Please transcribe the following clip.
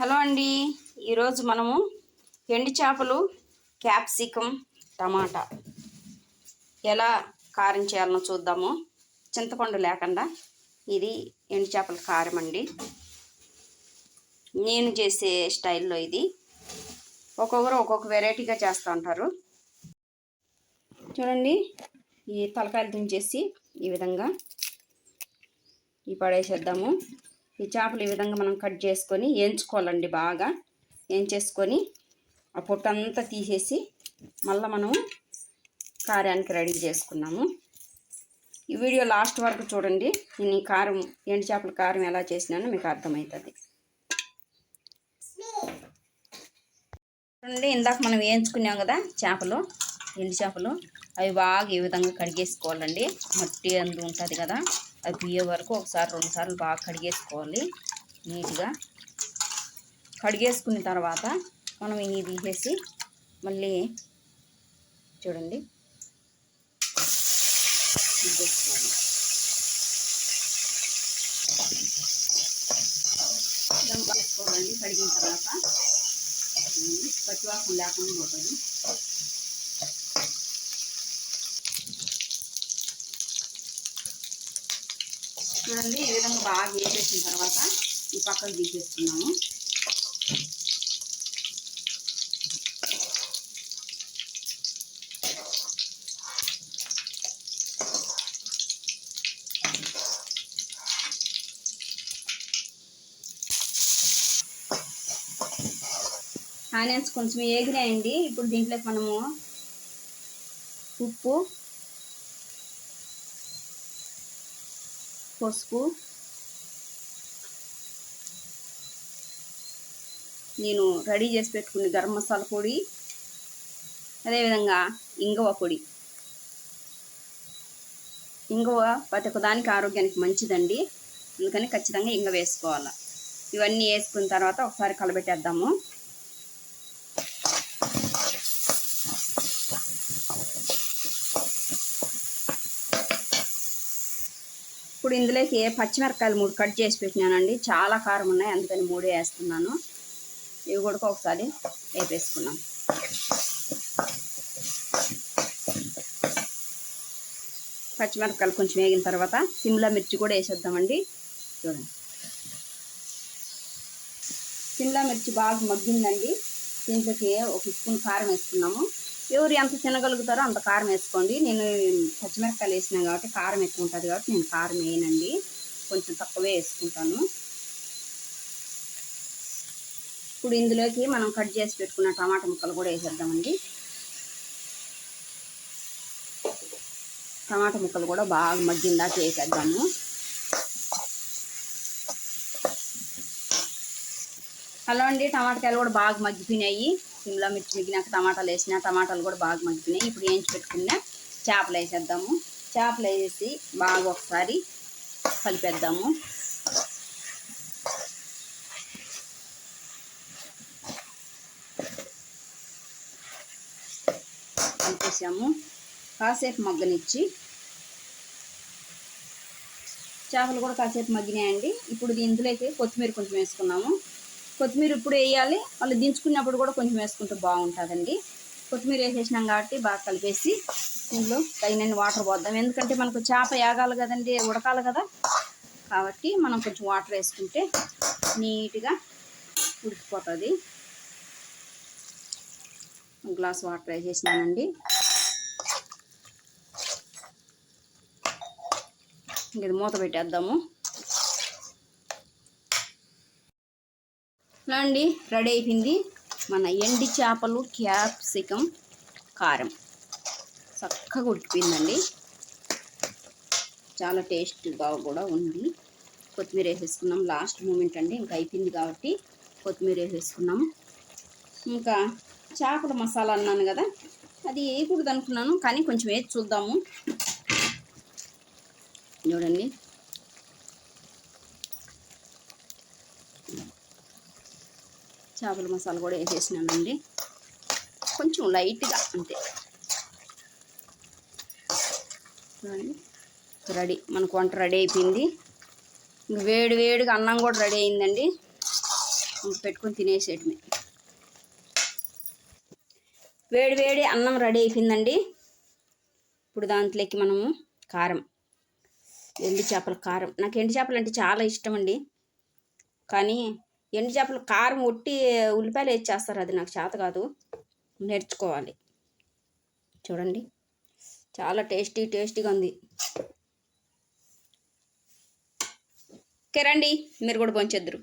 Hello అండి. ఈరోజు మనము ఎండు చేపలు క్యాప్సికమ్ టమాటా ఎలా కారం చేయాలనో చూద్దాము. చింతపండు లేకుండా ఇది ఎండు చేపల కారం అండి. నేను చేసే స్టైల్లో ఇది. ఒక్కొక్కరు ఒక్కొక్క వెరైటీగా చేస్తూ ఉంటారు. చూడండి ఈ తలకాయలు తుంచేసి ఈ విధంగా ఈ పడేసేద్దాము. ఈ చేపలు ఈ విధంగా మనం కట్ చేసుకొని వేయించుకోవాలండి బాగా. వేయించేసుకొని ఆ పొట్టు అంతా తీసేసి మళ్ళీ మనం కారానికి రెడీ చేసుకున్నాము. ఈ వీడియో లాస్ట్ వరకు చూడండి. నేను ఈ కారం ఎండు చేపల కారం ఎలా చేసినానో మీకు అర్థమవుతుంది. చూడండి ఇందాక మనం వేయించుకున్నాం కదా చేపలు ఎండు చేపలు. అవి బాగా ఈ విధంగా కడిగేసుకోవాలండి. మట్టి అందు ఉంటుంది కదా. అవి బియ్యే వరకు ఒకసారి రెండు సార్లు బాగా కడిగేసుకోవాలి. నీట్గా కడిగేసుకున్న తర్వాత మనం ఇవి తీసేసి మళ్ళీ చూడండి. తీసేసుకోవాలి కడిగిన తర్వాత పచ్చివాసం లేకుండా పోతుంది. చూడండి ఈ విధంగా బాగా వేసేసిన తర్వాత ఈ పక్కకు తీసేస్తున్నాము ఆనియన్స్ కొంచెం ఏగినాయండి. ఇప్పుడు దీంట్లోకి మనము ఉప్పు పసుపు నేను రెడీ చేసి పెట్టుకున్న గరం మసాలా పొడి అదేవిధంగా ఇంగువ పొడి. ఇంగువ ప్రతి ఒక్కదానికి ఆరోగ్యానికి మంచిదండి. అందుకని ఖచ్చితంగా ఇంగ వేసుకోవాలి. ఇవన్నీ వేసుకున్న తర్వాత ఒకసారి కలబెట్టేద్దాము. ఇప్పుడు ఇందులోకి పచ్చిమిరపకాయలు మూడు కట్ చేసి పెట్టినానండి. చాలా కారం ఉన్నాయి అందుకని మూడే వేస్తున్నాను. ఇవి కూడా ఒకసారి వేపేసుకున్నాం పచ్చిమిరపకాయలు కొంచెం వేగిన తర్వాత సిమ్లా మిర్చి కూడా వేసేద్దామండి. చూడండి. సిమ్లా మిర్చి బాగా మగ్గిందండి. దీంట్లోకి ఒక స్పూన్ కారం వేసుకున్నాము. ఎవరు ఎంత తినగలుగుతారో అంత కారం వేసుకోండి. నేను పచ్చిమిరపకాయలు వేసినాను కాబట్టి కారం ఎక్కువ ఉంటుంది కాబట్టి నేను కారం వేయనండి. కొంచెం తక్కువే వేసుకుంటాను. ఇప్పుడు ఇందులోకి మనం కట్ చేసి పెట్టుకున్న టమాటా ముక్కలు కూడా వేసేద్దామండి. టమాటా ముక్కలు కూడా బాగా మగ్గిందా చేసేద్దాము హలో అండి టమాటాలు కూడా బాగా మగ్గిపోయినాయి. సిమ్లా మిర్చి మిగినాక టమాటాలు వేసిన టమాటాలు కూడా బాగా మగ్గిపోయినాయి. ఇప్పుడు ఏం పెట్టుకున్న చేపలు వేసేద్దాము. చేపలు వేసి బాగా ఒకసారి కలిపేద్దాము. కలిపేసాము. కాసేపు మగ్గనిచ్చి చేపలు కూడా కాసేపు మగ్గినాయండి. ఇప్పుడు ఇందులోకి కొత్తిమీర కొంచెం వేసుకున్నాము. కొత్తిమీర ఇప్పుడు వేయాలి. మళ్ళీ దించుకున్నప్పుడు కూడా కొంచెం వేసుకుంటే బాగుంటుందండి. కొత్తిమీర వేసేసినాం కాబట్టి బాగా కలిపేసి ఇందులో తగినన్ని వాటర్ పోద్దాం. ఎందుకంటే మనకు చేప యాగాలి కదండి ఉడకాలి కదా. కాబట్టి మనం కొంచెం వాటర్ వేసుకుంటే నీట్గా ఉడికిపోతుంది. గ్లాస్ వాటర్ వేసేసినానండి. ఇంక ఇది మూత పెట్టేద్దాము. ఇలా అండి రెడీ అయిపోయింది. మన ఎండి చేపలు క్యాప్సికం కారం. చక్కగా ఉడికిపోయిందండి. చాలా టేస్ట్గా కూడా ఉంది. కొత్తిమీర వేసేసుకున్నాం. లాస్ట్ మూమెంట్ అండి. ఇంకా అయిపోయింది కాబట్టి కొత్తిమీర వేసేసుకున్నాము ఇంకా చేపల మసాలా అన్నాను కదా అది వేయకూడదు అనుకున్నాను కానీ కొంచెం వేసి చూద్దాము. చూడండి. చేపల మసాలా కూడా వేసేసినానండి. కొంచెం లైట్గా అంతే. రెడీ. మనకు వంట రెడీ అయిపోయింది. ఇంక వేడి వేడిగా అన్నం కూడా రెడీ అయిందండి. పెట్టుకొని తినేసేయటమే. వేడి వేడి అన్నం రెడీ అయిపోయిందండి. ఇప్పుడు దాంట్లోకి మనము కారం. ఎండు చేపల కారం. నాకు ఎండు చేపలు అంటే చాలా ఇష్టం అండి కానీ ఎండు చేపలు కారం ఒట్టి ఉల్లిపాయలు వేసేస్తారు. అది నాకు చేత కాదు. నేర్చుకోవాలి. చూడండి. చాలా టేస్టీ టేస్టీగా ఉంది. ఓకే రండి. మీరు కూడా పొంచెద్దరు.